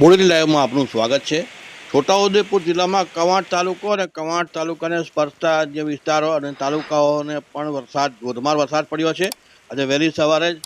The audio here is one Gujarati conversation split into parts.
બોડેલી લાઈવમાં આપનું સ્વાગત છે. છોટાઉદેપુર જિલ્લામાં કવાંટ તાલુકો અને કવાંટ તાલુકાને સ્પર્શતા જે વિસ્તારો અને તાલુકાઓને પણ વરસાદ, ધોધમાર વરસાદ પડ્યો છે. આજે વહેલી સવારે જ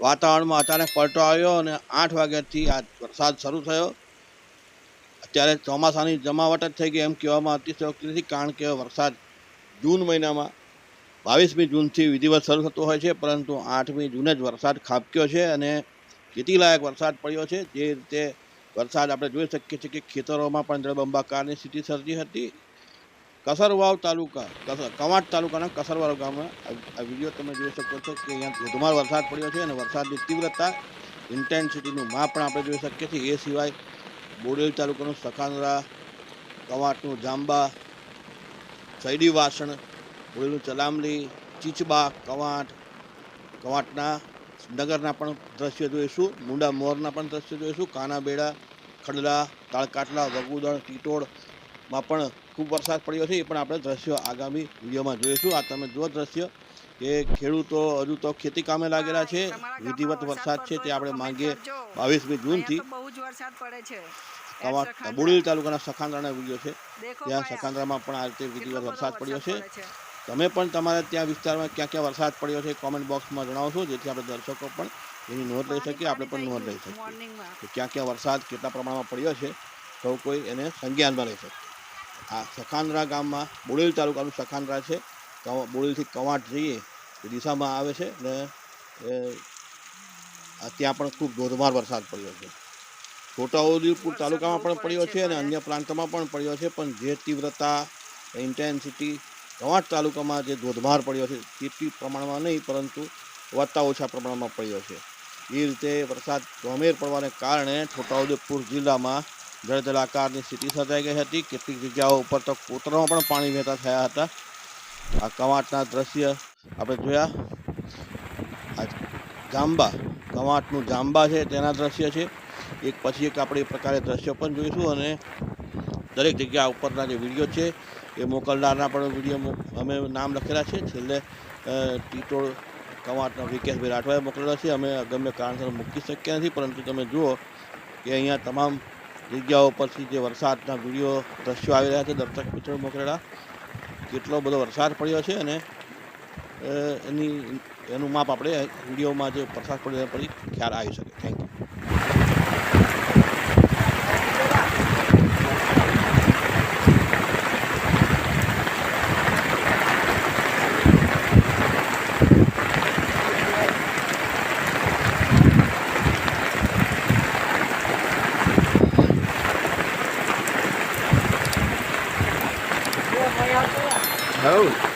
વાતાવરણમાં અચાનક પલટો આવ્યો અને આઠ વાગ્યાથી આ વરસાદ શરૂ થયો. અત્યારે ચોમાસાની જમાવટ જ થઈ ગઈ એમ કહેવામાં અતિશયોક્તિ નથી કારણ કે વરસાદ જૂન મહિનામાં બાવીસમી જૂનથી વિધિવત શરૂ થતો હોય છે, પરંતુ આઠમી જૂને જ વરસાદ ખાબક્યો છે અને ખેતીલાયક વરસાદ પડ્યો છે. જે રીતે વરસાદ આપણે જોઈ શકીએ છીએ કે ખેતરોમાં પણ જળબંબાકારની સ્થિતિ સર્જી હતી. કસરવાવ તાલુકા કવાંટ તાલુકાના કસરવાવ ગામમાં આ- વીડિયો તમે જોઈ શકો છો કે અહીંયા ધોધમાર વરસાદ પડ્યો છે અને વરસાદની તીવ્રતા ઇન્ટેન્સિટીનું માપ પણ આપણે જોઈ શકીએ છીએ. એ સિવાય બોડેલ તાલુકાનું સખાનરા, કવાંટનું જાંબા, સૈડી વાસણ, બોડેલનું ચલામલી, ચીચબા, કવાંટ, કવાંટના નગરના પણ દ્રશ્ય જોઈશું મુંડા મોરના પણ દ્રશ્ય જોઈશું કાનાબેડા ખડલા તાળકાટલા વગુદણ ટીટોળમાં પણ ખૂબ વરસાદ પડ્યો છે એ પણ આપણે દ્રશ્યો આગામી વિડીયોમાં જોઈશું. આ તમે જુઓ દ્રશ્ય કે ખેડૂતો હજુ તો ખેતી કામે લાગેલા છે વિધિવત વરસાદ છે તે આપણે માંગીએ બાવીસમી જૂનથી. બહુ જ વરસાદ પડે છે. કવાંટ બોડેલી તાલુકાના સખાંદ્રાના વીડિયો છે. ત્યાં સખાંદ્રામાં પણ આ રીતે વિધિવત વરસાદ પડ્યો છે. તમે પણ તમારા ત્યાં વિસ્તારમાં ક્યાં ક્યાં વરસાદ પડ્યો છે કોમેન્ટ બોક્સમાં જણાવશો જેથી આપણે દર્શકો પણ એની નોંધ લઈ શકીએ આપણે પણ નોંધ લઈ શકીએ કે ક્યાં ક્યાં વરસાદ કેટલા પ્રમાણમાં પડ્યો છે સૌ કોઈ એને સંજ્ઞાનમાં લઈ શકે. આ સખાંદ્રા ગામમાં બોડેલ તાલુકાનું સખાંદ્રા છે બોડેલથી કવાંટ જઈએ એ દિશામાં આવે છે અને એ ત્યાં પણ ખૂબ ધોધમાર વરસાદ પડ્યો છે. છોટાઉદેપુર તાલુકામાં પણ પડ્યો છે અને અન્ય પ્રાંતમાં પણ પડ્યો છે પણ જે તીવ્રતા ઇન્ટેન્સિટી કવાંટ તાલુકામાં જે ધોધમાર પડ્યો છે તેટલી પ્રમાણમાં નહીં, પરંતુ વધતા ઓછા પ્રમાણમાં પડ્યો છે. એ રીતે વરસાદ ગમેર પડવાને કારણે છોટાઉદેપુર જિલ્લામાં જળજલાકારની સ્થિતિ સર્જાઈ ગઈ હતી. કેટલીક જગ્યાઓ ઉપર તો કોતરામાં પણ પાણી વહેતા થયા હતા. આ કવાંટના દ્રશ્ય આપણે જોયા. આ જાંબા, કવાંટનું જાંબા છે, તેના દ્રશ્ય છે. એક પછી એક આપણે એ પ્રકારે દ્રશ્ય પણ જોઈશું અને દરેક જગ્યા ઉપરના જે વીડિયો છે, એ મોકલનારના પણ વીડિયો અમે નામ લખેલા છે. છેલ્લે ટીટોળ કવાંટનો વિકેશભાઈ રાઠવાએ મોકલેલો છે. અમે અગમ્ય કારણસર મૂકી શક્યા નથી, પરંતુ તમે જુઓ કે અહીંયા તમામ જગ્યાઓ પરથી જે વરસાદના વીડિયો દ્રશ્યો આવી રહ્યા છે, દર્શક મિત્રો મોકલેલા. કેટલો બધો વરસાદ પડ્યો છે અને એની, એનું માપ આપણે વિડીયોમાં જે વરસાદ પડ્યો એના પરથી ખ્યાલ આવી શકે. Thank you Oh.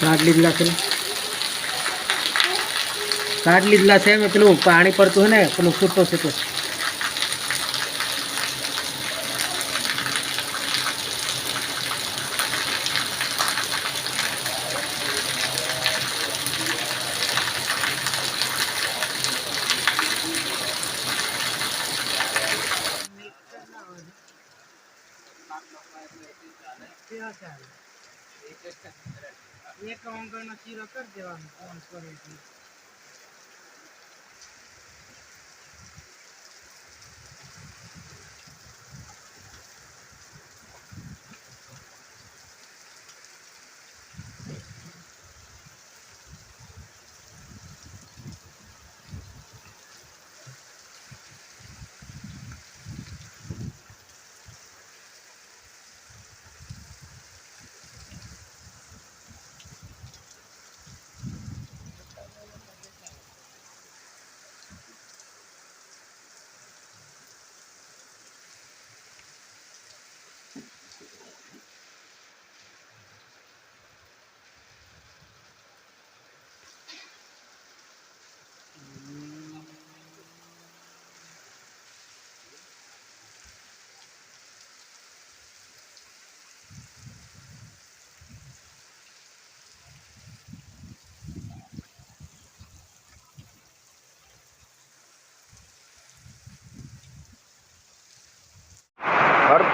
કાર્ડ લીધલા છે ને? લીધલા છે મેં પેલું પાણી પડતું હોય ને, પેલું છૂટો છૂટો એક કરી દેવાનું ફોન કરે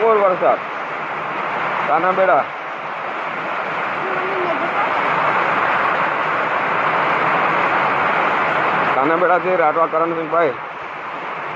એટલે બેડા તાના બેડા છે રાઠવા કરણસિંહભાઈ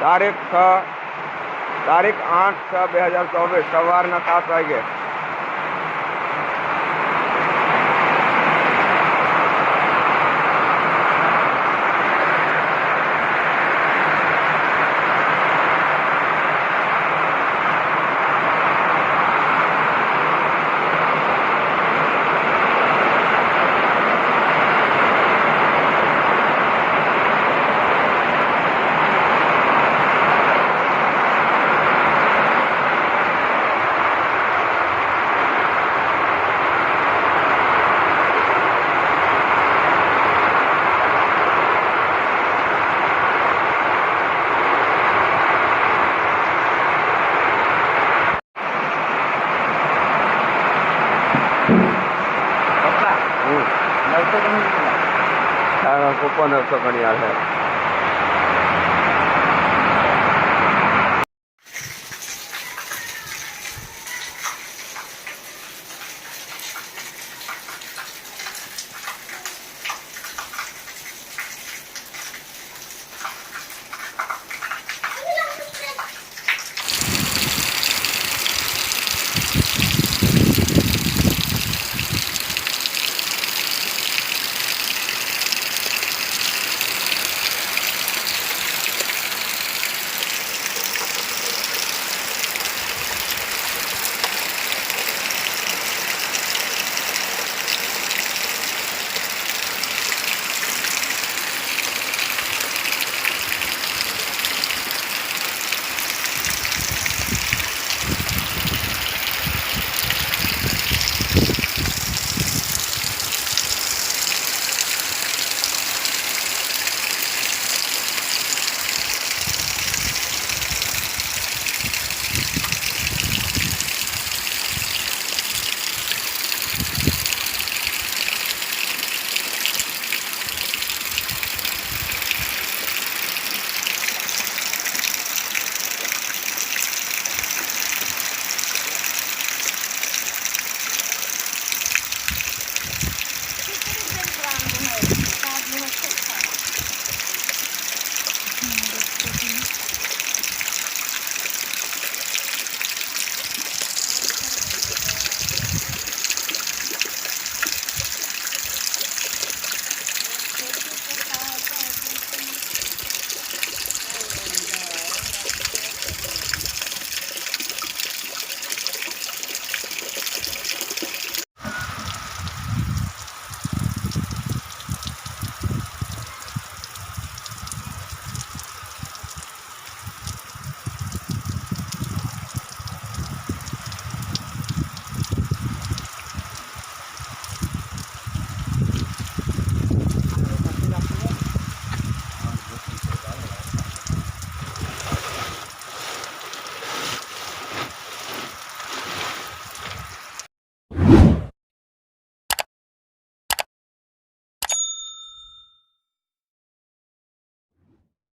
તારીખ છ, તારીખ આઠ છ, બે હજાર ચોવીસ, સવારના સાત વાગે કૂપન હતો ઘણી હાલ